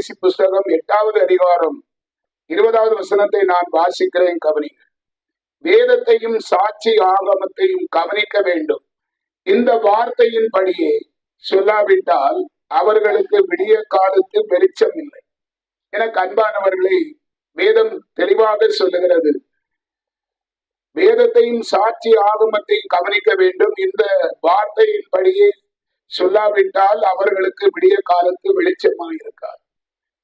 தீர்க்கதரிசி புஸ்தகம் எட்டாவது அதிகாரம் இருபதாவது வசனத்தை நான் வாசிக்கிறேன் கவனிங்க வேதத்தையும் சாட்சி ஆகமத்தையும் கவனிக்க வேண்டும். இந்த வார்த்தையின் படியே சொல்லாவிட்டால் அவர்களுக்கு விடிய காலத்து வெளிச்சம் இல்லை. என கண்பானவர்களை வேதம் தெளிவாக சொல்லுகிறது. வேதத்தையும் சாட்சி ஆகமத்தையும் கவனிக்க வேண்டும். இந்த வார்த்தையின் படியே சொல்லாவிட்டால் அவர்களுக்கு விடிய காலத்து வெளிச்சமாக இருக்காது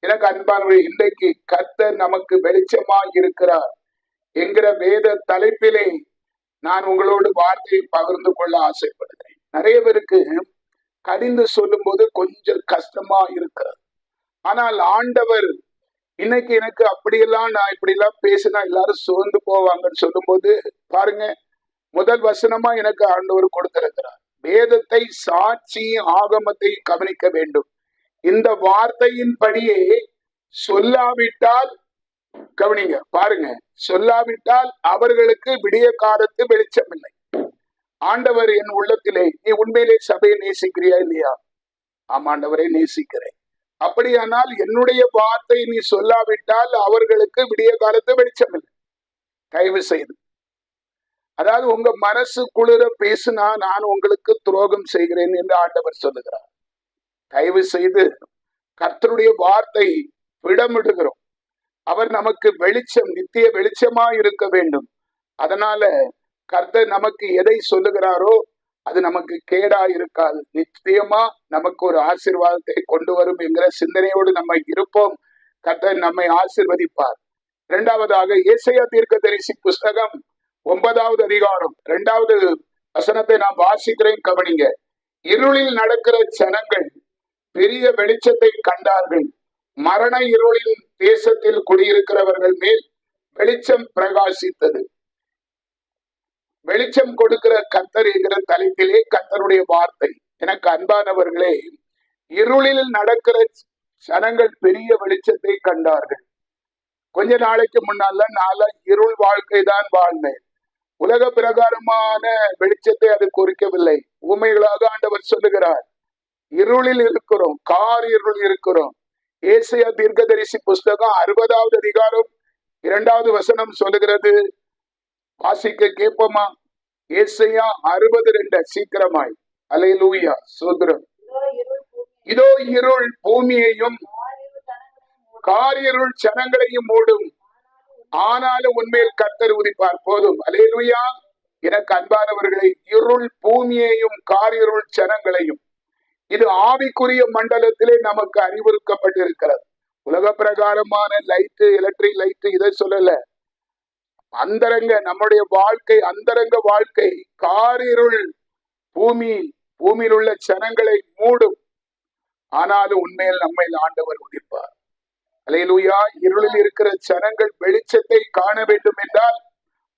எனக்கு அன்பானவர்கள் இன்றைக்கு கர்த்தர் நமக்கு வெளிச்சமா இருக்கிறார். என்கிற வேத தலைப்பிலே நான் உங்களோடு வார்த்தையை பகிர்ந்து கொள்ள ஆசைப்படுகிறேன். நிறைய பேருக்கு கடிந்து சொல்லும்போது கொஞ்சம் கஷ்டமா இருக்கிறது. ஆனால் ஆண்டவர் இன்னைக்கு எனக்கு அப்படியெல்லாம் நான் இப்படியெல்லாம் பேசினா எல்லாரும் சோர்ந்து போவாங்கன்னு சொல்லும்போது பாருங்க முதல் வசனமா எனக்கு ஆண்டவர் கொடுத்திருக்கிறார். வேதத்தை சாட்சி ஆகமத்தை கவனிக்க வேண்டும். இந்த வார்த்தையின்படியே சொல்லாவிட்டால் கவனிங்க பாருங்க சொல்லாவிட்டால் அவர்களுக்கு விடிய காலத்து வெளிச்சம் இல்லை ஆண்டவர் என் உள்ளத்திலே நீ உண்மையிலே சபையை நேசிக்கிறியா இல்லையா? ஆமாண்டவரை நேசிக்கிறேன். அப்படியானால் என்னுடைய வார்த்தை நீ சொல்லாவிட்டால் அவர்களுக்கு விடிய காலத்து வெளிச்சம் இல்லை தயவு செய்து. அதாவது உங்க மனசு குளிர பேசுனா நான் உங்களுக்கு துரோகம் செய்கிறேன் என்று ஆண்டவர் சொல்லுகிறார். தயவு செய்து கர்த்தருடைய வார்த்தை விடமிடுகிறோம். அவர் நமக்கு வெளிச்சம் நித்திய வெளிச்சமா இருக்க வேண்டும். அதனால கர்த்தர் நமக்கு எதை சொல்லுகிறாரோ அது நமக்கு கேடா இருக்காது. நிச்சயமா நமக்கு ஒரு ஆசீர்வாதத்தை கொண்டு வரும் என்கிற சிந்தனையோடு நம்ம இருப்போம். கர்த்தர் நம்மை ஆசிர்வதிப்பார். இரண்டாவதாக ஏசையா தீர்க்க தரிசி புஸ்தகம் ஒன்பதாவது அதிகாரம் இரண்டாவது வசனத்தை நான் வாசிக்கிறேன் கவனிங்க. இருளில் நடக்கிற ஜனங்கள் பெரிய வெளிச்சத்தை கண்டார்கள். மரண இருளின் தேசத்தில் குடியிருக்கிறவர்கள் மேல் வெளிச்சம் பிரகாசித்தது. வெளிச்சம் கொடுக்கிற கத்தர் என்கிற தலைப்பிலே கத்தருடைய வார்த்தை. எனக்கு அன்பானவர்களே இருளில் நடக்கிற சனங்கள் பெரிய வெளிச்சத்தை கண்டார்கள். கொஞ்ச நாளைக்கு முன்னால நாளா இருள் வாழ்க்கை தான் வாழ்ந்தேன். உலக பிரகாரமான வெளிச்சத்தை அது குறிக்கவில்லை. உண்மைகளாக ஆண்டவர் சொல்லுகிறார். இருளில் இருக்கிறோம் கார் இருள் இருக்கிறோம். ஏசியா தீர்க்கதரிசி புஸ்தகம் அறுபதாவது அதிகாரம் இரண்டாவது வசனம் சொல்லுகிறது. வாசிக்க கேட்போமா? ஏசையா அறுபது ரெண்டு சீக்கிரமாய். அலையிலூயா சோதரம் இதோ இருள் பூமியையும் காரிருள் ஜனங்களையும் மூடும். ஆனாலும் உண்மையில் கர்த்தர் உதிப்பார். போதும். அலையிலுயா எனக்கு அன்பானவர்களை இருள் பூமியையும் காரிருள் ஜனங்களையும் இது ஆவிக்குரிய மண்டலத்திலே நமக்கு அறிவுறுக்கப்பட்டிருக்கிறது உலக பிரகாரமான லைட்டு எலக்ட்ரிக் லைட்டு இதை சொல்லல. அந்தரங்க நம்முடைய வாழ்க்கை அந்தரங்க வாழ்க்கை காரிருள் பூமி பூமியில் உள்ள சனங்களை மூடும். ஆனாலும் உண்மையில் நம்மை ஆண்டவர் உதிப்பார். அலையிலுயா இருளில் இருக்கிற சனங்கள் வெளிச்சத்தை காண வேண்டும் என்றால்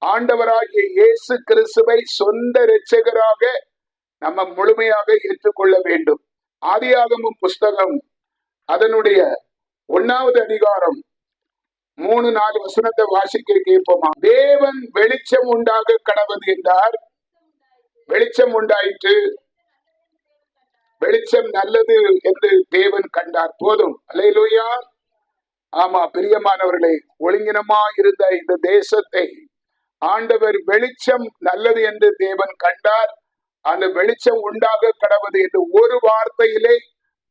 ஆண்டவராகிய இயேசு கிறிஸ்துவை சொந்த இரட்சகராக நம்ம முழுமையாக ஏற்றுக்கொள்ள வேண்டும். ஆதியாகமும் புஸ்தகம் அதனுடைய ஒன்னாவது அதிகாரம் மூணு நாலு வசனத்தை வாசிக்க கேட்போமா? தேவன் வெளிச்சம் உண்டாக கடவுள் என்றார். வெளிச்சம் உண்டாயிற்று. வெளிச்சம் நல்லது என்று தேவன் கண்டார். போதும். அலையிலுயா ஆமா பிரியமானவர்களே ஒழுங்கினமா இருந்த இந்த தேசத்தை ஆண்டவர் வெளிச்சம் நல்லது என்று தேவன் கண்டார். அந்த வெளிச்சம் உண்டாக கடவுது என்று ஒரு வார்த்தையிலே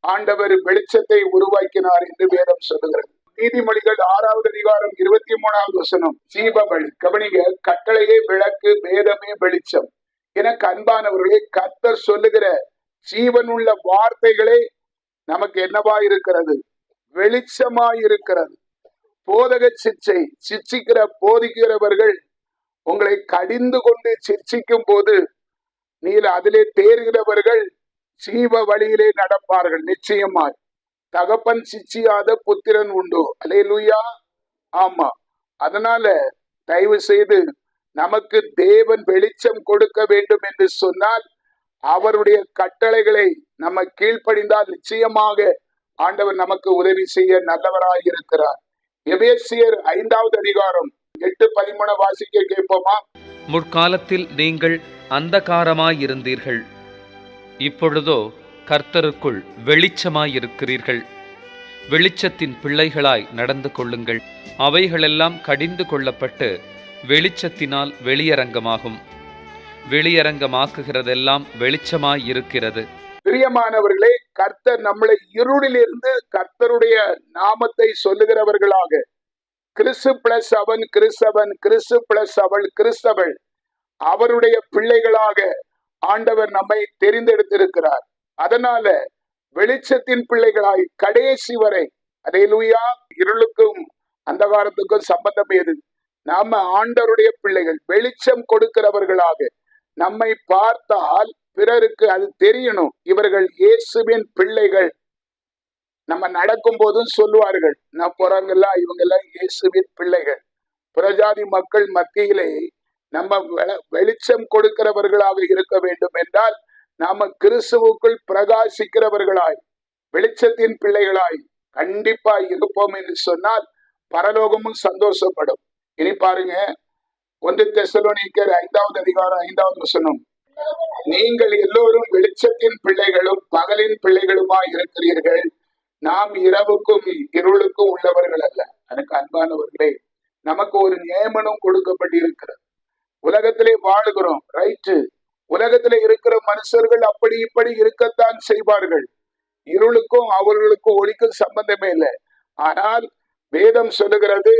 ஆண்டவர் வெளிச்சத்தை உருவாக்கினார் என்று வேதம் சொல்லுகிறது. நீதிமொழிகள் ஆறாவது அதிகாரம் இருபத்தி மூணாவது வசனம். ஜீவ கவனிங்க கட்டளையே விளக்கு வேதமே வெளிச்சம். எனக்கு அன்பானவர்களே கத்தர் சொல்லுகிற ஜீவனுள்ள வார்த்தைகளே நமக்கு என்னவா இருக்கிறது வெளிச்சமா இருக்கிறது போதக சிச்சை சிச்சிக்கிற போதிக்கிறவர்கள் உங்களை கடிந்து கொண்டு சிச்சிக்கும் போது நீல அதிலே தேர்கிறவர்கள் சீவ வழியிலே நடப்பார்கள். நிச்சயமாய். தகப்பன் சிச்சியாத புத்திரன் உண்டு. அலேலுயா ஆமா. அதனால தயவு செய்து நமக்கு தேவன் வெளிச்சம் கொடுக்க வேண்டும் என்று சொன்னால் அவருடைய கட்டளைகளை நம்ம கீழ்ப்படிந்தால் நிச்சயமாக ஆண்டவர் நமக்கு உதவி செய்ய நல்லவராய் இருக்கிறார். எபேசியர் ஐந்தாவது அதிகாரம் எட்டு பதிமூணு வாசிக்க கேட்போமா? முற்காலத்தில் நீங்கள் அந்தகாரமாயிருந்தீர்கள். இப்பொழுதோ கர்த்தருக்குள் வெளிச்சமாயிருக்கிறீர்கள். வெளிச்சத்தின் பிள்ளைகளாய் நடந்து கொள்ளுங்கள். அவைகளெல்லாம் கடிந்து கொள்ளப்பட்டு வெளிச்சத்தினால் வெளியரங்கமாகும். வெளியரங்கமாக்குகிறதெல்லாம் வெளிச்சமாயிருக்கிறது. பிரியமானவர்களே கர்த்தர் நம்மளை இருளிலிருந்து கர்த்தருடைய நாமத்தை சொல்லுகிறவர்களாக. கிறிஸ்து பிளஸ் அவன் கிறிஸ்தவன் கிறிஸ்து பிளஸ் அவள் கிறிஸ்தவள். அவருடைய பிள்ளைகளாக ஆண்டவர் நம்மை தெரிந்தெடுத்திருக்கிறார். அதனால வெளிச்சத்தின் பிள்ளைகளாய் கடைசி வரை அதையிலுயா இருளுக்கும் அந்தகாரத்துக்கும் சம்பந்தம் எது நாம ஆண்டவருடைய பிள்ளைகள் வெளிச்சம் கொடுக்கிறவர்களாக நம்மை பார்த்தால் பிறருக்கு அது தெரியணும். இவர்கள் இயேசுவின் பிள்ளைகள். நம்ம நடக்கும் போதும் சொல்லுவார்கள் நான் போறாங்கல்ல இவங்க எல்லாம் இயேசுவின் பிள்ளைகள். புறஜாதி மக்கள் மத்தியிலே நம்ம வெள- வெளிச்சம் கொடுக்கிறவர்களாக இருக்க வேண்டும் என்றால் நாம கிறிஸ்துவுக்குள் பிரகாசிக்கிறவர்களாய் வெளிச்சத்தின் பிள்ளைகளாய் கண்டிப்பாய் இருப்போம் என்று சொன்னால் பரலோகமும் சந்தோஷப்படும். இனி பாருங்க ஒன்று தெசலோனிக்கர் ஐந்தாவது அதிகாரம் ஐந்தாவது வசனம். நீங்கள் எல்லோரும் வெளிச்சத்தின் பிள்ளைகளும் பகலின் பிள்ளைகளுமாய் இருக்கிறீர்கள். நாம் இரவுக்கும் இருளுக்கும் உள்ளவர்கள் அல்ல. எனக்கு அன்பானவர்களே நமக்கு ஒரு நியமனம் கொடுக்கப்பட்டிருக்கிறது. உலகத்திலே வாழுகிறோம். ரைட்டு உலகத்திலே இருக்கிற மனுஷர்கள் அப்படி இப்படி இருக்கத்தான் செய்வார்கள். இருளுக்கும் அவர்களுக்கும் ஒளிக்கும் சம்பந்தமே இல்லை. ஆனால் வேதம் சொல்லுகிறது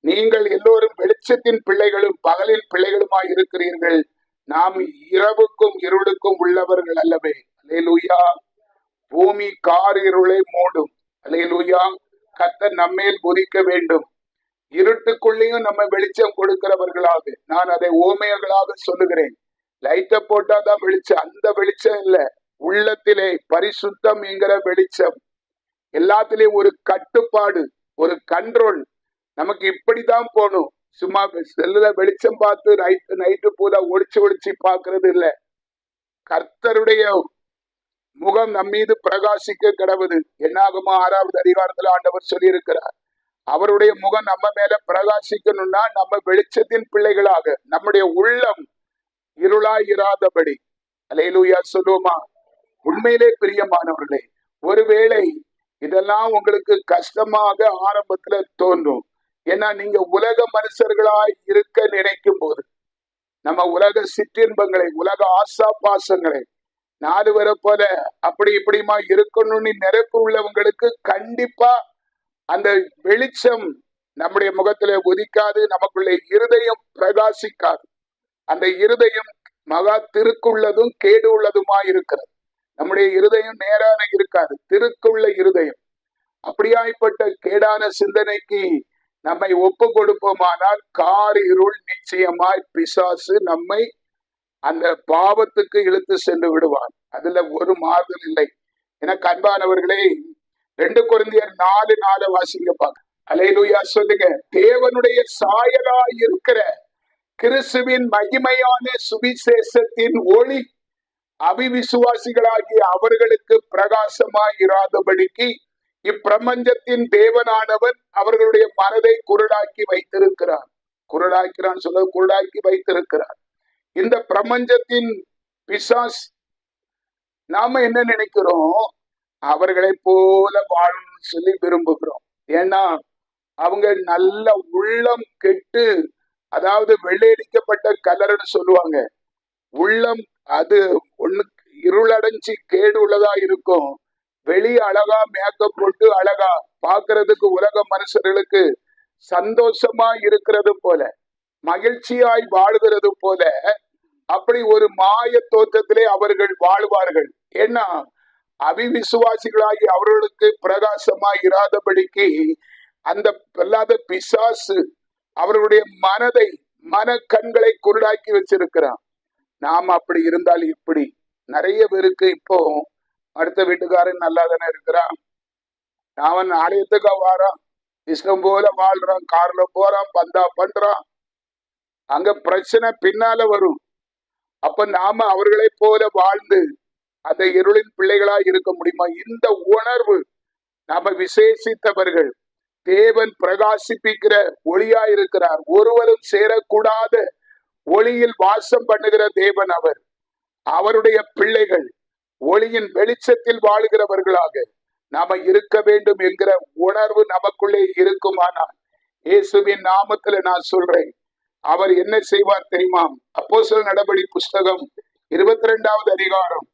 நீங்கள் எல்லோரும் வெளிச்சத்தின் பிள்ளைகளும் பகலின் பிள்ளைகளுமாய் இருக்கிறீர்கள். நாம் இரவுக்கும் இருளுக்கும் உள்ளவர்கள் அல்லவே. அல்லேலூயா பூமி கார் இருளை மூடும். அல்லேலூயா கத்த நம்மேல் உதிக்க வேண்டும். இருட்டுக்குள்ளேயும் நம்ம வெளிச்சம் கொடுக்கிறவர்களாக நான் அதை ஓமையர்களாக சொல்லுகிறேன். லைட்டை போட்டாதான் வெளிச்சம். அந்த வெளிச்சம் இல்ல. உள்ளத்திலே பரிசுத்தம் என்கிற வெளிச்சம். எல்லாத்திலையும் ஒரு கட்டுப்பாடு ஒரு கண்ட்ரோல் நமக்கு இப்படிதான் போகணும். சும்மா செல்லுல வெளிச்சம் பார்த்து நைட்டு நைட்டு பூரா ஒளிச்சு ஒளிச்சு பாக்குறது இல்ல. கர்த்தருடைய முகம் நம்மீது பிரகாசிக்க கிடவுது. என்னாகுமோ ஆறாவது அதிகாரத்துல ஆண்டவர் சொல்லியிருக்கிறார். அவருடைய முகம் நம்ம மேல பிரகாசிக்கணும்னா நம்ம வெளிச்சத்தின் பிள்ளைகளாக நம்முடைய உள்ளம் இருளாய் இராதபடி அலையிலூயா சொல்லுவோமா? உண்மையிலே பிரியமானவர்களே ஒருவேளை இதெல்லாம் உங்களுக்கு கஷ்டமாக ஆரம்பத்துல தோன்றும். ஏன்னா நீங்க உலக மனுஷர்களாய் இருக்க நினைக்கும் போது நம்ம உலக சிற்றின்பங்களை உலக ஆசா பாசங்களை நாலு வரை போல அப்படி இப்படிமா இருக்கணும்னு நிரப்பு உள்ளவங்களுக்கு கண்டிப்பா அந்த வெளிச்சம் நம்முடைய முகத்துல உதிக்காது நமக்குள்ள இருதயம் பிரகாசிக்காது. அந்த இருதயம் மகா திருக்குள்ளதும் கேடு உள்ளதுமா இருக்கிறது. நம்முடைய இருதயம் நேரான இருக்காது திருக்குள்ள இருதயம். அப்படியாய்ப்பட்ட கேடான சிந்தனைக்கு நம்மை ஒப்பு கொடுப்போமானால் கார் இருள் நிச்சயமாய் பிசாசு நம்மை அந்த பாவத்துக்கு இழுத்து சென்று விடுவான். அதுல ஒரு மாறுதல் இல்லை. எனக்கு அன்பானவர்களே ரெண்டு குழந்தையர் நாலு நாலு வாசிங்க பாக்க அலையிலுயா சொல்லுங்க. தேவனுடைய சாயலாய் இருக்கிற கிறிஸ்துவின் மகிமையான சுவிசேஷத்தின் ஒளி அவிவிசுவாசிகளாகிய அவர்களுக்கு பிரகாசமாய் இராதபடிக்கு இப்பிரபஞ்சத்தின் தேவனானவன் அவர்களுடைய மனதை குருடாக்கி வைத்திருக்கிறார் குருடாக்கிறான் சொல்ல குருடாக்கி வைத்திருக்கிறார் இந்த பிரபஞ்சத்தின் பிசாஸ் நாம என்ன நினைக்கிறோம்? அவர்களை போல வாழணும்னு சொல்லி விரும்புகிறோம். ஏன்னா அவங்க நல்ல உள்ளம் கெட்டு அதாவது வெள்ளையடிக்கப்பட்ட கலர்னு சொல்லுவாங்க. உள்ளம் அது ஒண்ணு இருளடைஞ்சு கேடு உள்ளதா இருக்கும். வெளிய அழகா மேக்கப் போட்டு அழகா பாக்குறதுக்கு உலக மனுஷர்களுக்கு சந்தோஷமா இருக்கிறது போல மகிழ்ச்சியாய் வாழ்கிறது போல அப்படி ஒரு மாய தோற்றத்திலே அவர்கள் வாழ்வார்கள். ஏன்னா அவிவிசுவாசிகளாகி அவர்களுக்கு பிரகாசமாய் இராதபடிக்கு அந்த பொல்லாத பிசாசு அவர்களுடைய மனதை மன கண்களை குருடாக்கி வச்சிருக்கிறான். நாம் அப்படி இருந்தால் இப்படி. நிறைய பேருக்கு இப்போ அடுத்த வீட்டுக்காரன் நல்லா தானே இருக்கிறான். அவன் ஆலயத்துக்கு வாரான். இஷ்டம் போல வாழ்றான். கார்ல போறான். பந்தா பண்றான். அங்க பிரச்சனை பின்னால வரும். அப்ப நாம அவர்களை போல வாழ்ந்து அந்த இருளின் பிள்ளைகளா இருக்க முடியுமா? இந்த உணர்வு நாம விசேஷித்தவர்கள் தேவன் பிரகாசிப்பிக்கிற ஒளியா இருக்கிறார். ஒருவரும் சேரக்கூடாத ஒளியில் வாசம் பண்ணுகிற தேவன் அவர். அவருடைய பிள்ளைகள் ஒளியின் வெளிச்சத்தில் வாழுகிறவர்களாக நாம இருக்க வேண்டும் என்கிற உணர்வு நமக்குள்ளே இருக்குமானால் இயேசுவின் நாமத்துல நான் சொல்றேன். அவர் என்ன செய்வார் தெரியுமா? அப்போஸ்தலர் நடபடி புஸ்தகம் இருபத்தி ரெண்டாவது அதிகாரம்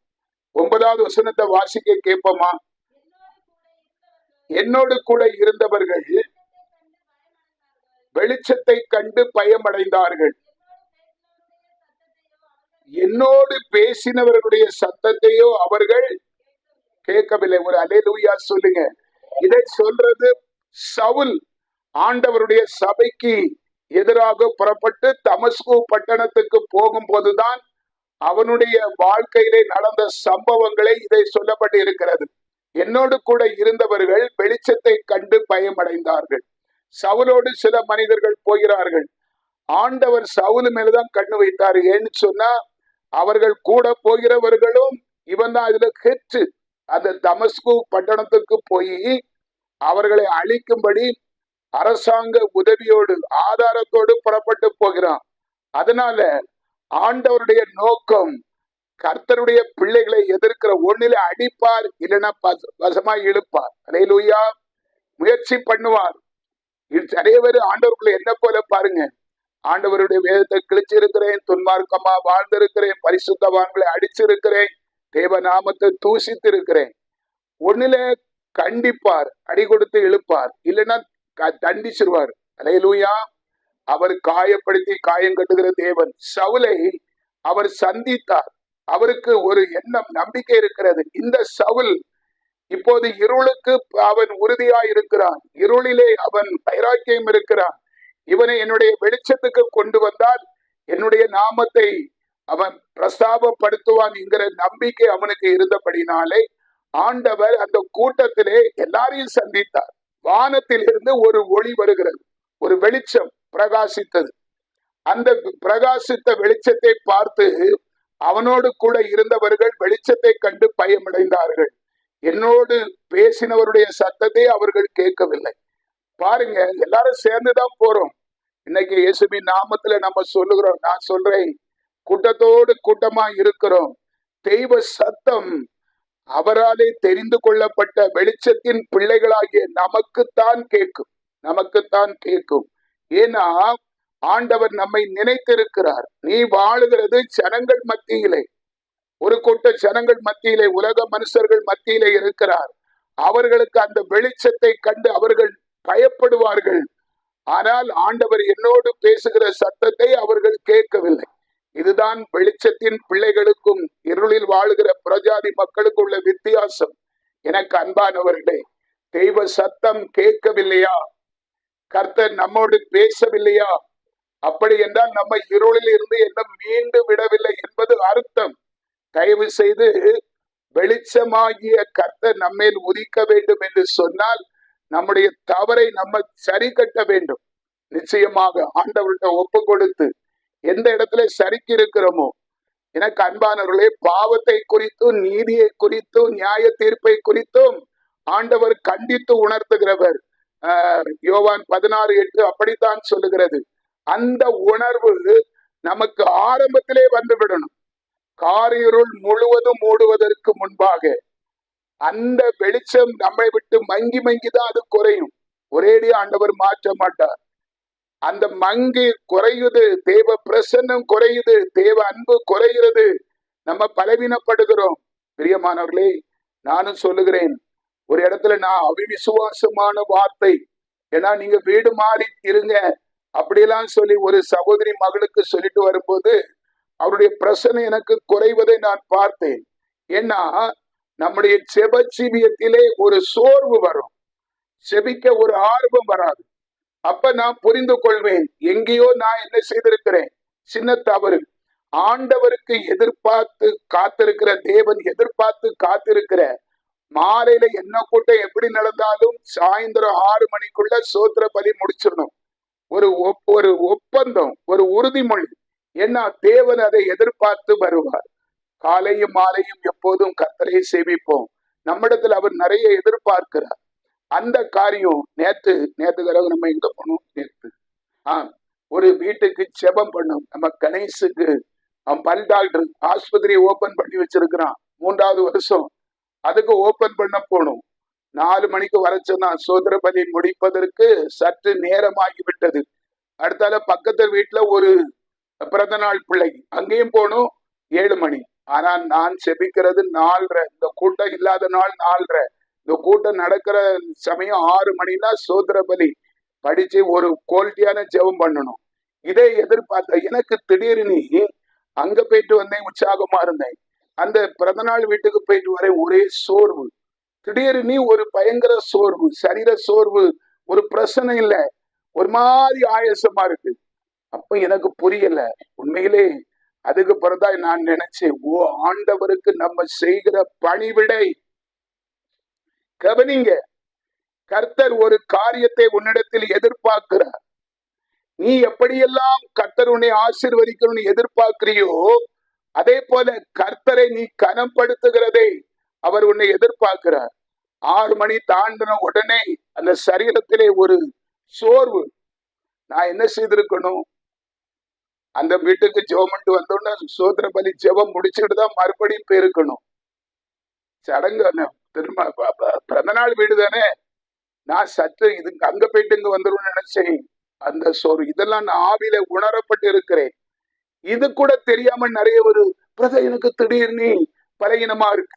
ஒன்பதாவது வசனத்தை வாசிக்க கேட்போமா? என்னோடு கூட இருந்தவர்கள் வெளிச்சத்தை கண்டு பயமடைந்தார்கள். என்னோடு பேசினவர்களுடைய சத்தத்தையோ அவர்கள் கேட்கவில்லை. ஒரு அலேலூயா சொல்லுங்க. இதை சொல்றது சவுல் ஆண்டவருடைய சபைக்கு எதிராக புறப்பட்டு தமஸ்கு பட்டணத்துக்கு போகும்போதுதான் அவனுடைய வாழ்க்கையிலே நடந்த சம்பவங்களை இதை சொல்லப்பட்டு இருக்கிறது. என்னோடு கூட இருந்தவர்கள் வெளிச்சத்தை கண்டு பயமடைந்தார்கள். சவுலோடு சில மனிதர்கள் போகிறார்கள். ஆண்டவர் சவுல் மேலதான் கண்ணு வைத்தார். ஏன்னு சொன்னா அவர்கள் கூட போகிறவர்களும் இவன் தான் இதுல கெற்று அந்த தமஸ்கு பட்டணத்துக்கு போய் அவர்களை அழிக்கும்படி அரசாங்க உதவியோடு ஆதாரத்தோடு புறப்பட்டு போகிறான். அதனால ஆண்டவருடைய நோக்கம் கர்த்தருடைய பிள்ளைகளை எதிர்க்கிற ஒண்ணில அடிப்பார் இல்லைன்னா பச- வசமாய் இழுப்பார். அலையிலூயா. முயற்சி பண்ணுவார். இது நிறைய பேர் ஆண்டவருக்குள்ள என்ன போல பாருங்க. ஆண்டவருடைய வேதத்தை கிழிச்சிருக்கிறேன் துன்மார்க்கமா வாழ்ந்திருக்கிறேன் பரிசுத்தவான்களை அடிச்சிருக்கிறேன் தேவ நாமத்தை தூசித்து இருக்கிறேன் ஒண்ணுல கண்டிப்பார் அடி கொடுத்து இழுப்பார் இல்லைன்னா க- தண்டிச்சிருவார். அலையிலூயா. அவர் காயப்படுத்தி காயம் கட்டுகிற தேவன். சவுலை அவர் சந்தித்தார். அவருக்கு ஒரு எண்ணம் நம்பிக்கை இருக்கிறது. இந்த சவுல் இப்போது இருளுக்கு அவன் உறுதியா இருக்கிறான் இருளிலே அவன் வைராக்கியம் இருக்கிறான். இவனை என்னுடைய வெளிச்சத்துக்கு கொண்டு வந்தால் என்னுடைய நாமத்தை அவன் பிரஸ்தாபப்படுத்துவான் என்கிற நம்பிக்கை அவனுக்கு இருந்தபடினாலே ஆண்டவர் அந்த கூட்டத்திலே எல்லாரையும் சந்தித்தார். வானத்திலிருந்து ஒரு ஒளி வருகிறது. ஒரு வெளிச்சம் பிரகாசித்தது. அந்த பிரகாசித்த வெளிச்சத்தை பார்த்து அவனோடு கூட இருந்தவர்கள் வெளிச்சத்தை கண்டு பயமடைந்தார்கள். என்னோடு பேசினவருடைய சத்தத்தை அவர்கள் கேட்கவில்லை. பாருங்க எல்லாரும் சேர்ந்துதான் போறோம். இன்னைக்கு இயேசுமி நாமத்துல நம்ம சொல்லுகிறோம் நான் சொல்றேன் கூட்டத்தோடு கூட்டமா இருக்கிறோம். தெய்வ சத்தம் அவராலே தெரிந்து கொள்ளப்பட்ட வெளிச்சத்தின் பிள்ளைகளாகிய நமக்குத்தான் கேட்கும். நமக்குத்தான் கேட்கும். ஏன்னா ஆண்டவர் நம்மை நினைத்திருக்கிறார். நீ வாழுகிறது ஜனங்கள் மத்தியிலே. ஒரு கூட்ட ஜனங்கள் மத்தியிலே உலக மனுஷர்கள் மத்தியிலே இருக்கிறார். அவர்களுக்கு அந்த வெளிச்சத்தை கண்டு அவர்கள் பயப்படுவார்கள். ஆனால் ஆண்டவர் என்னோடு பேசுகிற சத்தத்தை அவர்கள் கேட்கவில்லை. இதுதான் வெளிச்சத்தின் பிள்ளைகளுக்கும் இருளில் வாழுகிற பிரஜாதி மக்களுக்கு உள்ள வித்தியாசம். எனக்கு அன்பானவர்களே தெய்வ சத்தம் கேட்கவில்லையா? கர்த்தர் நம்மோடு பேசவில்லையா? அப்படி என்றால் நம்ம இருளில் இருந்து என்ன மீண்டு விடவில்லை என்பது அர்த்தம். தயவு செய்து வெளிச்சமாகிய கர்த்தர் நம்மேல் உதிக்க வேண்டும் என்று சொன்னால் நம்முடைய தவறை நம்ம சரி கட்ட வேண்டும். நிச்சயமாக ஆண்டவர்கிட்ட ஒப்பு கொடுத்து எந்த இடத்துல சரிக்கு இருக்கிறோமோ எனக்கு அன்பானவர்களே பாவத்தை குறித்தும் நீதியை குறித்தும் நியாய தீர்ப்பை குறித்தும் ஆண்டவர் கண்டித்து உணர்த்துகிறவர். யோவான் பதினாறு எட்டு அப்படித்தான் சொல்லுகிறது. அந்த உணர்வு நமக்கு ஆரம்பத்திலே வந்து விடணும். காரிருள் முழுவதும் மூடுவதற்கு முன்பாக அந்த வெளிச்சம் நம்மை விட்டு மங்கி மங்கி தான் அது குறையும். ஒரேடி ஆண்டவர் மாற்ற மாட்டார். அந்த மங்கி குறையுது தேவ பிரசன்னம் குறையுது தேவ அன்பு குறைகிறது. நம்ம பலவீனப்படுகிறோம். பிரியமானவர்களே நானும் சொல்லுகிறேன் ஒரு இடத்துல நான் அவிவிசுவாசமான வார்த்தை. ஏன்னா நீங்க வீடு மாறி இருங்க. அப்படியெல்லாம் சொல்லி ஒரு சகோதரி மகளுக்கு சொல்லிட்டு வரும்போது அவருடைய பிரச்சனை எனக்கு குறைவதை நான் பார்த்தேன். ஏன்னா நம்முடைய செப ஒரு சோர்வு வரும். செபிக்க ஒரு ஆர்வம் வராது. அப்ப நான் புரிந்து கொள்வேன். எங்கேயோ நான் என்ன செய்திருக்கிறேன்? சின்ன தவறு. ஆண்டவருக்கு எதிர்பார்த்து காத்திருக்கிற தேவன் எதிர்பார்த்து காத்திருக்கிற மாலையில என்ன கூட்டம் எப்படி நடந்தாலும் சாயந்தரம் ஆறு மணிக்குள்ள சோத்திர பலி முடிச்சிடணும். ஒரு ஒரு ஒப்பந்தம் ஒரு உறுதிமொழி. என்ன தேவன் அதை எதிர்பார்த்து வருவார். காலையும் மாலையும் எப்போதும் கர்த்தரை சேமிப்போம். நம்மிடத்துல அவர் நிறைய எதிர்பார்க்கிறார். அந்த காரியம் நேத்து நேத்து தடவை நம்ம எங்க போனோம்? நேத்து. ஆஹ் ஒரு வீட்டுக்கு செபம் பண்ணும். நம்ம கணேசுக்கு அவன் பல் டாக்டர் ஆஸ்பத்திரி ஓபன் பண்ணி வச்சிருக்கிறான். மூன்றாவது வருஷம். அதுக்கு ஓபன் பண்ண போகணும் நாலு மணிக்கு வர சொன்னா சோதர பலி முடிப்பதற்கு சற்று நேரமாகி விட்டது அடுத்தால பக்கத்து வீட்டுல ஒரு பிறந்த நாள் பிள்ளை அங்கேயும் போகணும் ஏழு மணி. ஆனா நான் செபிக்கிறது நாலரை. இந்த கூட்டம் இல்லாத நாள் நாலரை. இந்த கூட்டம் நடக்கிற சமயம் ஆறு மணினா சோதர பலி படிச்சு ஒரு குவாலிட்டியான ஜெபம் பண்ணணும். இதை எதிர்பார்த்த எனக்கு திடீர்னு அங்க போயிட்டு வந்தேன் உற்சாகமா இருந்தேன். அந்த பிறந்தநாள் வீட்டுக்கு போயிட்டு வரேன் ஒரே சோர்வு. திடீர்னு ஒரு பயங்கர சோர்வு சரீர சோர்வு ஒரு பிரச்சனை இல்லை ஒரு மாதிரி ஆயசமா இருக்கு. அப்ப எனக்கு புரியல. உண்மையிலே அதுக்கு பிறந்தா நான் நினைச்சேன் ஓ ஆண்டவருக்கு நம்ம செய்கிற பணிவிடை. கவனிங்க கர்த்தர் ஒரு காரியத்தை உன்னிடத்தில் எதிர்பார்க்கிறார். நீ எப்படியெல்லாம் கர்த்தர் உன்னை ஆசிர்வதிக்கணும்னு எதிர்பார்க்கிறியோ அதே போல கர்த்தரை நீ கனப்படுத்துகிறதை அவர் உன்னை எதிர்பார்க்கிறார். ஆறு மணி தாண்டின உடனே அந்த சரீரத்திலே ஒரு சோர்வு. நான் என்ன செய்திருக்கணும்? அந்த வீட்டுக்கு ஜெபம் வந்தோடனே சோதர பலி ஜெபம் முடிச்சுட்டு தான் மறுபடியும் போயிருக்கணும். சடங்கு திரும்ப பிறந்த நாள் வீடு தானே? நான் சற்று இதுக்கு அங்க போயிட்டு இங்க வந்துடும் நினைச்சேன். அந்த சோறு இதெல்லாம் நான் ஆவியில உணரப்பட்டு இருக்கிறேன் இது கூட தெரியாம நிறைய ஒரு பிரதர் எனக்கு திடீர்னு பலகீனமா இருக்கு.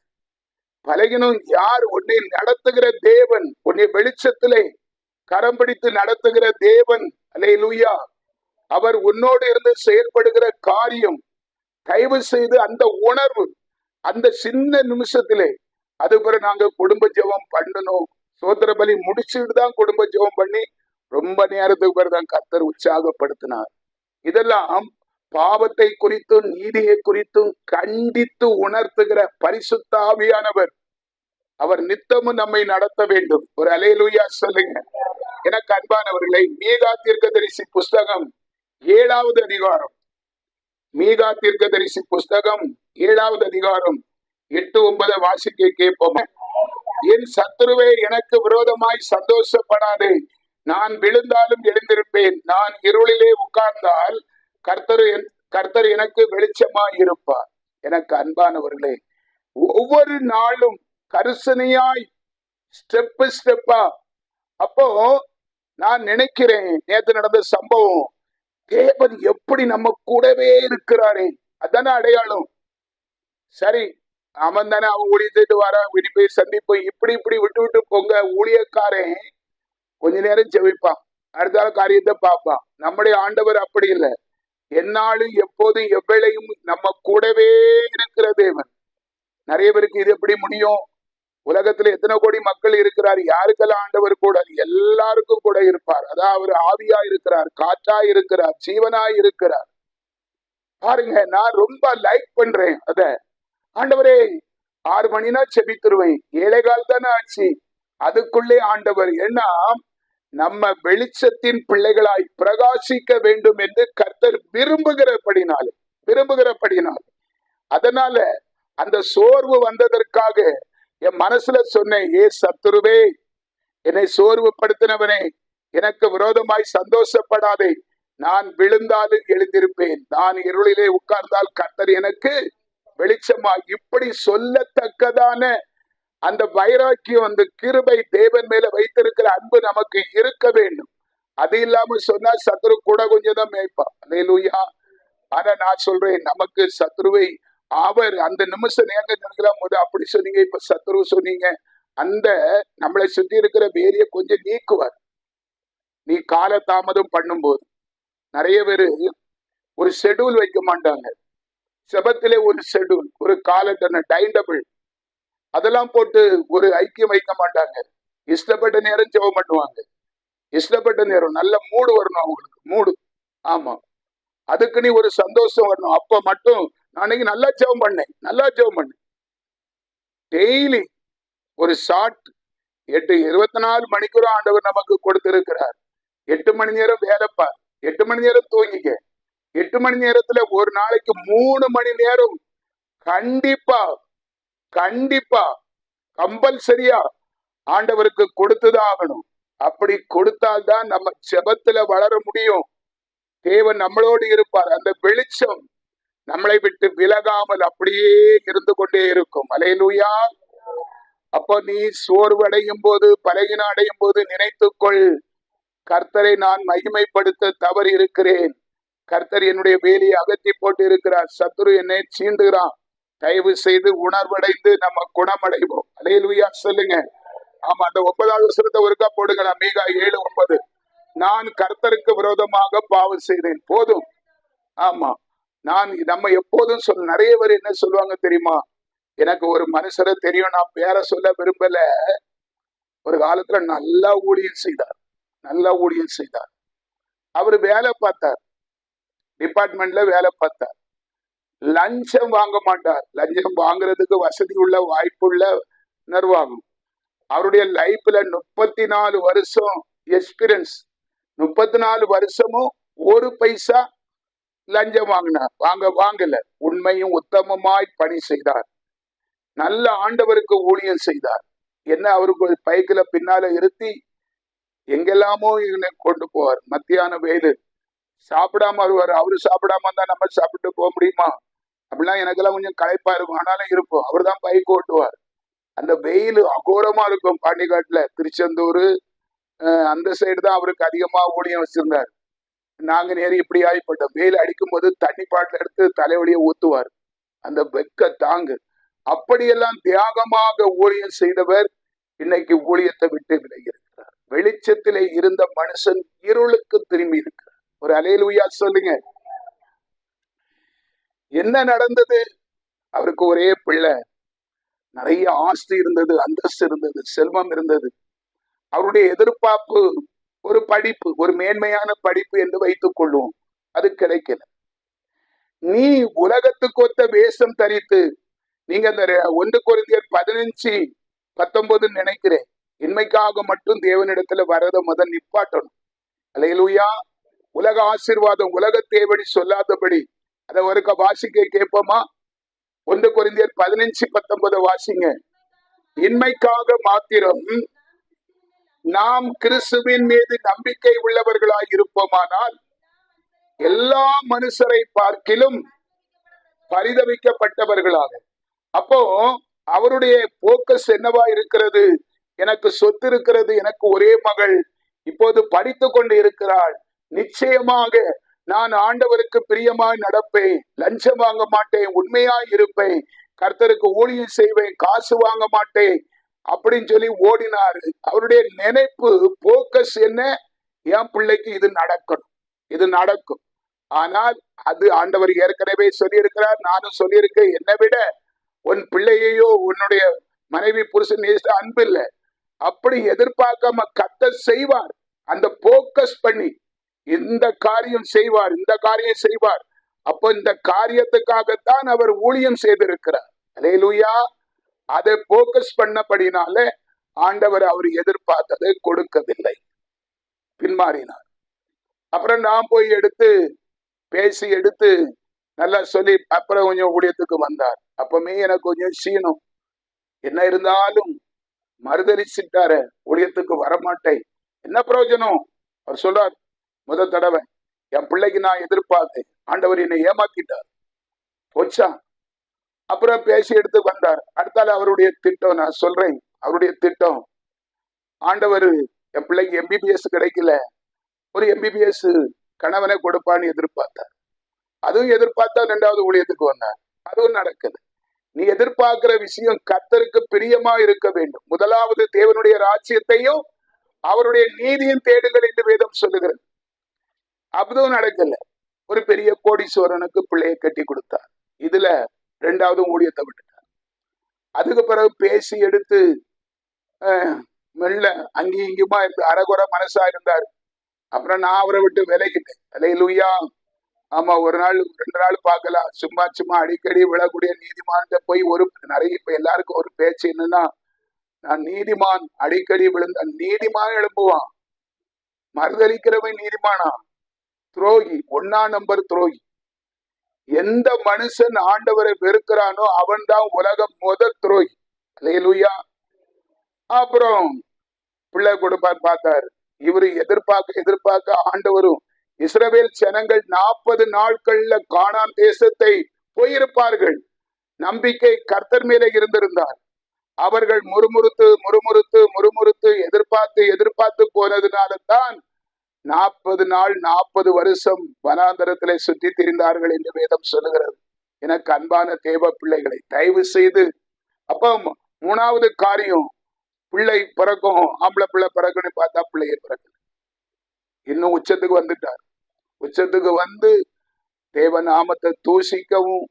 பலகீனம் யார் உன்னை நடத்துகிற தேவன்? உன்னை வெளிச்சத்திலே கரம் பிடித்து நடத்துகிற தேவன் அலே லூயா அவர் உன்னோடு இருந்து செயல்படுகிற காரியம் தயவு செய்து அந்த உணர்வு அந்த சின்ன நிமிஷத்திலே. அது பிறகு நாங்க குடும்ப ஜெபம் பண்ணணும் சோதர பலி முடிச்சுட்டு தான் குடும்ப ஜெபம் பண்ணி ரொம்ப நேரத்துக்கு பிறகு தான் கர்த்தர் உற்சாகப்படுத்தினார். இதெல்லாம் பாவத்தை குறித்தும் நீதியை குறித்தும் கண்டித்து உணர்த்துகிற பரிசுத்தாவியானவர். அவர் நித்தமும் நம்மை நடத்த வேண்டும். ஒரு அலையலுயா சொல்லுங்க. எனக்கு அன்பானவர்களை மீகா தீர்க்கதரிசி புஸ்தகம் ஏழாவது அதிகாரம். மீகா தீர்க்கதரிசி புஸ்தகம் ஏழாவது அதிகாரம். எட்டு ஒன்பது வாசிக்க கேட்போம்? என் சத்துருவே எனக்கு விரோதமாய் சந்தோஷப்படாதே. நான் விழுந்தாலும் எழுந்திருப்பேன். நான் இருளிலே உட்கார்ந்தால் கர்த்தர் என்- கர்த்தர் எனக்கு வெளிச்சமா இருப்பார் எனக்கு அன்பானவர்களே ஒவ்வொரு நாளும் கரிசனையாய் ஸ்டெப் ஸ்டெப்பா அப்போ நான் நினைக்கிறேன் நேத்து நடந்த சம்பவம் தேவன் எப்படி நம்ம கூடவே இருக்கிறாரே. அதானே அடையாளம். சரி அவன் தானே அவன் ஊழியத்துட்டு வரான் வீட்டு போய் சந்திப்போம் இப்படி இப்படி விட்டு விட்டு போங்க ஊழியக்காரன் கொஞ்ச நேரம் ஜெபிப்பான். அடுத்த காரியத்தை பார்ப்பான். நம்முடைய ஆண்டவர் அப்படி இல்லை. எந்நாளும் எப்போதும் எவ்வளையும் நம்ம கூடவே இருக்கிற தேவன். நிறைய பேருக்கு இது எப்படி முடியும்? உலகத்துல எத்தனை கோடி மக்கள் இருக்கிறார்? யாருக்கெல்லாம் ஆண்டவர் கூட? எல்லாருக்கும் கூட இருப்பார். அதான் அவர் ஆவியா இருக்கிறார் காற்றா இருக்கிறார் ஜீவனா இருக்கிறார். பாருங்க நான் ரொம்ப லைக் பண்றேன் அத. ஆண்டவரே ஆறு மணினா செபித்துருவேன். ஏழை கால் தானே ஆச்சு. அதுக்குள்ளே ஆண்டவர் ஏன்னா நம்ம வெளிச்சத்தின் பிள்ளைகளாய் பிரகாசிக்க வேண்டும் என்று கர்த்தர் விரும்புகிறபடினாலே விரும்புகிறபடினாலே. அதனால அந்த சோர்வு வந்ததற்காக என் மனசுல சொன்னேன் ஏ சத்துருவே என்னை சோர்வுபடுத்தினவனே எனக்கு விரோதமாய் சந்தோஷப்படாதே. நான் விழுந்தாலும் எழுந்திருப்பேன். நான் இருளிலே உட்கார்ந்தால் கர்த்தர் எனக்கு வெளிச்சமா இப்படி சொல்லத்தக்கதான அந்த வைராக்கியம் அந்த கிருபை தேவன் மேல வைத்திருக்கிற அன்பு நமக்கு இருக்க வேண்டும். அது இல்லாம சொன்னா சத்ரு கூட கொஞ்சம் தான் மேய்ப்பான் அல்லேலூயா ஆனா நான் சொல்றேன் நமக்கு சத்ருவை அவர் அந்த நிமிஷம் நேங்க நினைக்கலாம் போது அப்படி சொன்னீங்க இப்ப சத்ரு சொன்னீங்க. அந்த நம்மளை சுத்தி இருக்கிற வேரிய கொஞ்சம் நீக்குவார். நீ கால தாமதம் பண்ணும்போது. நிறைய பேரு ஒரு ஷெடியூல் வைக்க மாட்டாங்க. செபத்திலே ஒரு ஷெடியூல் ஒரு கால டைம் டபுள் அதெல்லாம் போட்டு ஒரு ஐக்கியம் வைக்க மாட்டாங்க. இஷ்டப்பட்ட நேரம் ஜெபம் பண்ணுவாங்க இஷ்டப்பட்ட நேரம் நல்ல மூடு வரணும் அவங்களுக்கு மூடு. ஆமா. அதுக்கு நீ ஒரு சந்தோஷம் வரணும். அப்ப மட்டும் நான் அன்னைக்கு நல்லா ஜெபம் பண்ணேன். நல்லா ஜெபம் பண்ணேன். டெய்லி ஒரு ஷார்ட் எட்டு இருபத்தி நாலு மணிக்கூறும் ஆண்டவர் நமக்கு கொடுத்திருக்கிறார். எட்டு மணி நேரம் வேலைப்பார் எட்டு மணி நேரம் தூங்கிக்க. எட்டு மணி நேரத்துல ஒரு நாளைக்கு மூணு மணி நேரம் கண்டிப்பா கண்டிப்பா கம்பல்சரியா ஆண்டவருக்கு கொடுத்துதான் ஆகணும். அப்படி கொடுத்தால்தான் நம்ம செபத்துல வளர முடியும். தேவன் நம்மளோடு இருப்பார். அந்த வெளிச்சம் நம்மளை விட்டு விலகாமல் அப்படியே இருந்து கொண்டே இருக்கும். அலையலூயா. அப்போ நீ சோர்வடையும் போது பலகின அடையும் போது நினைத்துக்கொள். கர்த்தரை நான் மகிமைப்படுத்த தவறி இருக்கிறேன் கர்த்தர் என்னுடைய வேலையை அகற்றி போட்டு இருக்கிறார் சத்ரு என்னை சீண்டுகிறான். தயவு செய்து உணர்வடைந்து நம்ம குணமடைவோம். அலையலுயா சொல்லுங்க. ஆமா அந்த ஒன்பதாவது வசனத்தை ஒருக்கா போடுங்களா. மீகா ஏழு ஒன்பது. நான் கர்த்தருக்கு விரோதமாக பாவம் செய்தேன். போதும். ஆமா நான் நம்ம எப்போதும் சொல் நிறைய பேர் என்ன சொல்லுவாங்க தெரியுமா? எனக்கு ஒரு மனுஷரை தெரியும் நான் பேரை சொல்ல விரும்பல. ஒரு காலத்துல நல்லா ஊழியம் செய்தார். நல்லா ஊழியம் செய்தார். அவர் வேலை பார்த்தார். டிபார்ட்மெண்ட்ல வேலை பார்த்தார். லஞ்சம் வாங்க மாட்டார். லஞ்சம் வாங்குறதுக்கு வசதி உள்ள வாய்ப்புள்ள நிர்வாகம் அவருடைய லைஃப்ல முப்பத்தி நாலு வருஷம் எக்ஸ்பீரியன்ஸ் முப்பத்தி நாலு வருஷமும் ஒரு பைசா லஞ்சம் வாங்கினார். வாங்க வாங்கல. உண்மையும் உத்தமமாய் பணி செய்தார். நல்ல ஆண்டவருக்கு ஊழியம் செய்தார். என்ன அவருக்கு பைக்கில் பின்னால இருத்தி எங்கெல்லாமோ இவனை கொண்டு போவார். மத்தியான வெயில் சாப்பிடாம வருவார். அவரு சாப்பிடாம இருந்தா நம்ம சாப்பிட்டு போக முடியுமா? அப்படிலாம் எனக்கெல்லாம் கொஞ்சம் களைப்பா இருக்கும். ஆனாலும் இருக்கும் அவர் தான் பைக் ஓட்டுவார். அந்த வெயில் அகோரமா இருக்கும் பாண்டிகாட்டுல. திருச்செந்தூர் அந்த சைடு தான் அவருக்கு அதிகமா ஊழியம் வச்சிருந்தார். நாங்க நேரி இப்படி ஆகிப்பட்டோம். வெயில் அடிக்கும் போது தண்ணி பாட்டில் எடுத்து தலைவலியை ஊத்துவார். அந்த வெக்க தாங்கு. அப்படியெல்லாம் தியாகமாக ஊழியம் செய்தவர் இன்னைக்கு ஊழியத்தை விட்டு விலகி இருக்கிறார். வெளிச்சத்திலே இருந்த மனுஷன் இருளுக்கு திரும்பி இருக்கிறார். ஒரு அலையிலுயா சொல்லுங்க. என்ன நடந்தது? அவருக்கு ஒரே பிள்ளை. நிறைய ஆஸ்தி இருந்தது அந்தஸ்து இருந்தது செல்வம் இருந்தது. அவருடைய எதிர்பார்ப்பு ஒரு படிப்பு ஒரு மேன்மையான படிப்பு என்று வைத்துக் கொள்வோம். அது கிடைக்கல. நீ உலகத்துக்கு ஒத்த வேஷம் தரித்து நீங்க அந்த ஒன்று குறைந்தர் பதினஞ்சு பத்தொன்பது நினைக்கிறேன். இன்மைக்காக மட்டும் தேவனிடத்துல வரத முதல் நிப்பாட்டணும். அலையலூயா உலக ஆசீர்வாதம் உலக தேவடி சொல்லாதபடி. அதை ஒருக்க வாசிக்க கேட்போமா? ஒன்று குறைந்தியர் பதினஞ்சு பத்தொன்பது வாசிங்க. இன்மைக்காக மாத்திரம் நாம் கிறிஸ்துவின் மீது நம்பிக்கை உள்ளவர்களாய் இருப்போமானால் எல்லா மனுஷரை பார்க்கிலும் பரிதவிக்கப்பட்டவர்களாக. அப்போ அவருடைய போக்கஸ் என்னவா இருக்கிறது? எனக்கு சொத்து இருக்கிறது எனக்கு ஒரே மகள். இப்போது படித்து கொண்டு இருக்கிறாள். நிச்சயமாக நான் ஆண்டவருக்கு பிரியமாய் நடப்பேன். லஞ்சம் வாங்க மாட்டேன். உண்மையாய் இருப்பேன். கர்த்தருக்கு ஊழியம் செய்வேன். காசு வாங்க மாட்டேன். அப்படின்னு சொல்லி ஓடினாரு. அவருடைய நினைப்பு போக்கஸ் என்ன? என் பிள்ளைக்கு இது நடக்கணும். இது நடக்கும். ஆனால் அது ஆண்டவர் ஏற்கனவே சொல்லியிருக்கிறார். நானும் சொல்லியிருக்கேன். என்னை விட உன் பிள்ளையையோ உன்னுடைய மனைவி புருஷன் நேசித்த அன்பு இல்லை அப்படி எதிர்பார்க்காம கத்த செய்வார். அந்த போக்கஸ் பண்ணி இந்த காரியம் செய்வார் இந்த காரியம் செய்வார். அப்போ இந்த காரியத்துக்காகத்தான் அவர் ஊழியம் செய்திருக்கிறார். அலேலுயா அதை போக்கஸ் பண்ணபடினால ஆண்டவர் அவர் எதிர்பார்த்ததை கொடுக்கவில்லை. பின்மாறினார். அப்புறம் நான் போய் எடுத்து பேசி எடுத்து நல்லா சொல்லி அப்புறம் கொஞ்சம் ஊழியத்துக்கு வந்தார். அப்பமே எனக்கு கொஞ்சம் சீனம் என்ன இருந்தாலும் மறுதளிச்சிட்டாரு ஊழியத்துக்கு வரமாட்டேன். என்ன பிரயோஜனம்? அவர் சொல்றார் முதல் தடவை என் பிள்ளைக்கு நான் எதிர்பார்த்தேன். ஆண்டவர் என்னை ஏமாத்திட்டார். போச்சா? அப்புறம் பேசி எடுத்து வந்தார் அடுத்தால அவருடைய திட்டம் நான் சொல்றேன். அவருடைய திட்டம் ஆண்டவர் என் பிள்ளைக்கு எம்பிபிஎஸ் கிடைக்கல. ஒரு எம்பிபிஎஸ் கணவனை கொடுப்பான்னு எதிர்பார்த்தார். அதுவும் எதிர்பார்த்தா ரெண்டாவது ஊழியத்துக்கு வந்தார். அதுவும் நடக்குது. நீ எதிர்பார்க்கிற விஷயம் கத்தருக்கு பிரியமா இருக்க வேண்டும். முதலாவது தேவனுடைய ராஜ்யத்தையும் அவருடைய நீதியும் தேடுங்கள் என்று வேதம் சொல்லுகிறது. அதுவும் நடக்கல ஒரு பெரிய கோடீஸ்வரனுக்கு பிள்ளையை கட்டி கொடுத்தார். இதுல ரெண்டாவது ஊழியத்தை விட்டுட்டார். அதுக்கு பிறகு பேசி எடுத்து அஹ், மெல்ல அங்கேயும் இங்குமா இருந்து அறகுறை மனசா இருந்தார். அப்புறம் நான் அவரை விட்டு விலகிட்டேன். அலையிலுயா. ஆமா ஒரு நாள் ரெண்டு நாள் பார்க்கலாம். சும்மா சும்மா அடிக்கடி விழக்கூடிய நீதிமான்கிட்ட போய் ஒரு நிறைய இப்ப எல்லாருக்கும் ஒரு பேச்சு என்னன்னா நான் நீதிமான் அடிக்கடி விழுந்த நீதிமான் எழுப்புவான் மறுதளிக்கிறவன் நீதிமானா? துரோகி ஒன்னா நம்பர் துரோகி. எந்த மனுஷன் ஆண்டவரை வெறுக்கிறானோ அவன் தான் உலக முதல் துரோகி. அல்லேலூயா அப்புறம் பிள்ளை கொடுப்பார் பார்த்தாரு. இவரு எதிர்பார்க்க எதிர்பார்க்க ஆண்டவரும் இஸ்ரவேல் ஜனங்கள் நாற்பது நாட்கள்ல காணான் தேசத்தை போயிருப்பார்கள். நம்பிக்கை கர்த்தர் மேலே இருந்திருந்தார். அவர்கள் முறுமுறுத்து முறுமுறுத்து முறுமுறுத்து எதிர்பார்த்து எதிர்பார்த்து போனதுனால தான் நாற்பது நாள் நாற்பது வருஷம் வனாந்தரத்திலே சுற்றி திரிந்தார்கள் என்று வேதம் சொல்லுகிறது. எனக்கு அன்பான தேவ பிள்ளைகளை தயவு செய்து அப்போ மூணாவது காரியம் பிள்ளை பிறக்கும் ஆம்பளை பிள்ளை பிறக்குன்னு பார்த்தா பிள்ளைய பிறக்கணும் இன்னும் உச்சத்துக்கு வந்துட்டார். உச்சத்துக்கு வந்து தேவ நாமத்தை தூசிக்கவும்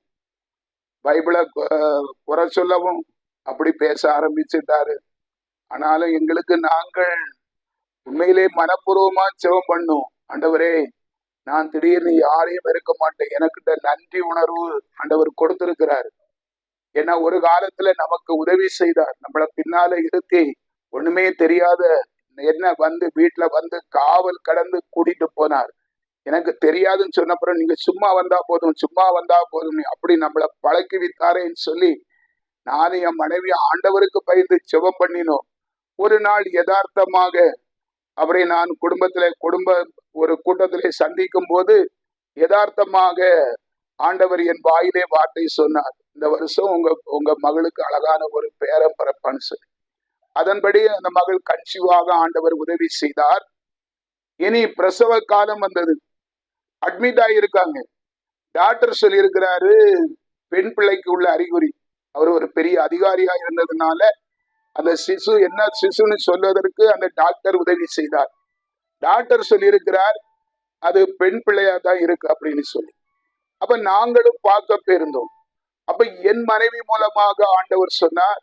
பைபிளை குறை சொல்லவும் அப்படி பேச ஆரம்பிச்சுட்டாரு. ஆனாலும் எங்களுக்கு நாங்கள் உண்மையிலே மனப்பூர்வமா ஜெபம் பண்ணும் ஆண்டவரே நான் திடீர்னு யாரையும் இருக்க மாட்டேன். எனக்கிட்ட நன்றி உணர்வு ஆண்டவர் கொடுத்திருக்கிறார். ஏன்னா ஒரு காலத்துல நமக்கு உதவி செய்தார். நம்மள பின்னால இருத்தி ஒண்ணுமே தெரியாத என்ன வந்து வீட்டுல வந்து காவல் கடந்து கூட்டிட்டு போனார். எனக்கு தெரியாதுன்னு சொன்னப்புறம் நீங்க சும்மா வந்தா போதும் சும்மா வந்தா போதும் அப்படி நம்மள பழக்கி வித்தாரேன்னு சொல்லி நானும் என் மனைவி ஆண்டவருக்கு பயந்து ஜெபம் பண்ணினோம் ஒரு நாள் யதார்த்தமாக அவரை நான் குடும்பத்தில் குடும்ப ஒரு கூட்டத்திலே சந்திக்கும் போது யதார்த்தமாக ஆண்டவர் என் வாயிலே வார்த்தை சொன்னார். இந்த வருஷம் உங்க உங்க மகளுக்கு அழகான ஒரு பேரம் பிறப்பான்னு சொல்லி. அதன்படி அந்த மகள் கன்சிவாக ஆண்டவர் உதவி செய்தார். இனி பிரசவ காலம் வந்தது. அட்மிட் ஆகியிருக்காங்க டாக்டர் சொல்லியிருக்கிறாரு பெண் பிள்ளைக்கு உள்ள அறிகுறி. அவர் ஒரு பெரிய அதிகாரியா இருந்ததுனால அந்த சிசு என்ன சிசுன்னு சொல்வதற்கு அந்த டாக்டர் உதவி செய்தார். டாக்டர் சொல்லியிருக்கிறார் அது பெண் பிள்ளையா தான் இருக்கு அப்படின்னு சொல்லி. அப்ப நாங்களும் பார்க்க போயிருந்தோம் அப்ப என் மனைவி மூலமாக ஆண்டவர் சொன்னார்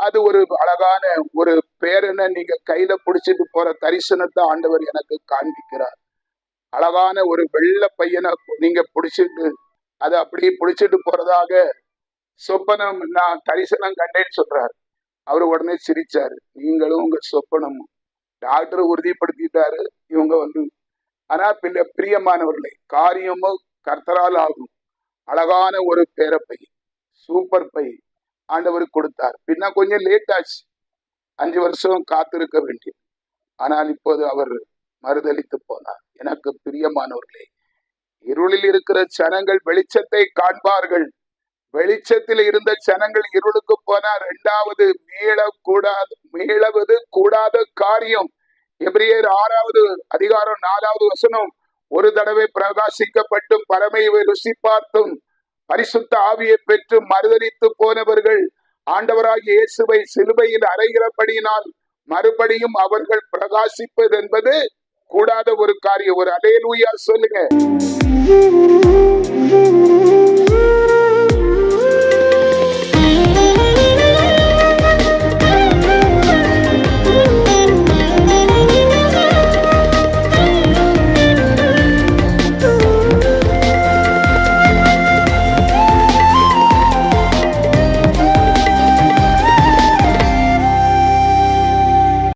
அது ஒரு அழகான ஒரு பேரனை நீங்க கையில பிடிச்சிட்டு போற தரிசனத்தை ஆண்டவர் எனக்கு காண்பிக்கிறார். அழகான ஒரு வெள்ளை பையனை நீங்க பிடிச்சிட்டு அதை அப்படியே பிடிச்சிட்டு போறதாக சொப்பனம் நான் தரிசனம் கண்டேன்னு சொல்றாரு. அவர் உடனே சிரிச்சாரு. நீங்களும் உங்க சொப்பனமும் டாக்டர் உறுதிப்படுத்திட்டாரு. இவங்க வந்து ஆனா பின்ன பிரியமானவர்களே காரியமோ கர்த்தரால் ஆகும். அழகான ஒரு பேரப்பை சூப்பர் பை ஆண்டவர் கொடுத்தார். பின்ன கொஞ்சம் லேட் ஆச்சு. அஞ்சு வருஷம் காத்திருக்க வேண்டியது. ஆனால் இப்போது அவர் மறுதளித்து போனார். எனக்கு பிரியமானவர்களே இருளில் இருக்கிற ஜனங்கள் வெளிச்சத்தை காண்பார்கள். வெளிச்சத்தில் இருந்த ஜனங்கள் இருளுக்கு போனா ரெண்டாவது மீளக்கூடாது மீளவது கூடாத காரியம். எபிரியர் ஆறாவது அதிகாரம் நாலாவது வசனம் ஒரு தடவை பிரகாசிக்கப்பட்டும் பரமையை ருசி பார்த்தும். பரிசுத்த ஆவியை பெற்று மறுதலித்து போனவர்கள் ஆண்டவராகிய இயேசுவை சிலுவையில் அறைகிறபடியினால் மறுபடியும் அவர்கள் பிரகாசிப்பது என்பது கூடாத ஒரு காரியம். ஒரு அலேலூயா சொல்லுங்க.